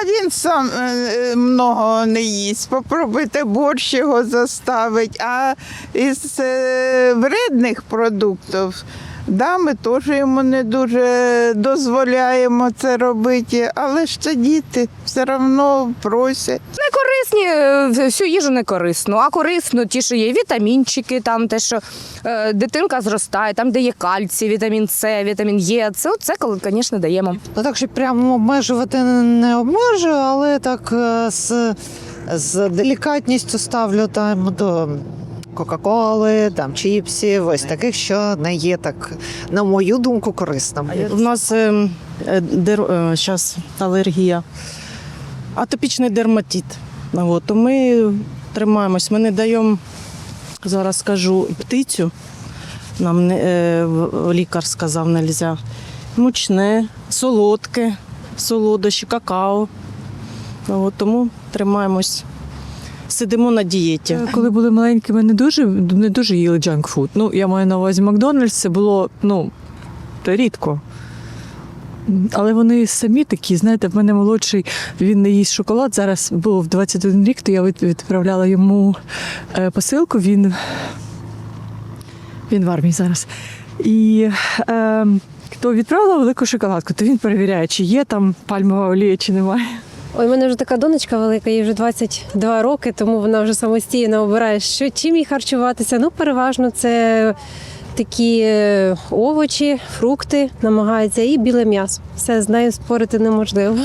А він сам е, е, много не їсть. Попробуйте борщ його заставить. А із е, вредних продуктів, да, ми теж йому не дуже дозволяємо це робити, але ж це діти все одно просять. Не корисні, е, всю їжу не корисну, а корисно ті, що є вітамінчики, там те, що е, дитинка зростає, там, де є кальцій, вітамін С, вітамін Е. Це, це коли, звісно, даємо. Ну так, щоб прямо обмежувати не обмежую, але так е, з, з делікатністю ставлю там до Кока-Коли, там чіпсів, ось таких, що не є так, на мою думку, корисними. У нас е, е, дер, е, щас алергія, атопічний дерматит. Ну, От, ми тримаємось. Ми не даємо, зараз скажу, птицю. Нам не, е, лікар сказав, не можна. Мучне, солодке, солодощі, какао. Ну, От, тому тримаємось. Сидимо на дієті. Коли були маленькі, ми не дуже, не дуже їли джанк-фуд. Ну, я маю на увазі Макдональдс, це було ну, рідко. Але вони самі такі, знаєте, в мене молодший, він не їсть шоколад. Зараз було в 21 рік, то я відправляла йому е, посилку. Він, він в армії зараз. І е, то відправила велику шоколадку, то він перевіряє, чи є там пальмова олія, чи немає. Ой, у мене вже така донечка велика, їй вже 22 роки, тому вона вже самостійно обирає, що чим їй харчуватися. Ну, переважно це такі е, овочі, фрукти намагається і біле м'ясо. Все з нею спорити неможливо.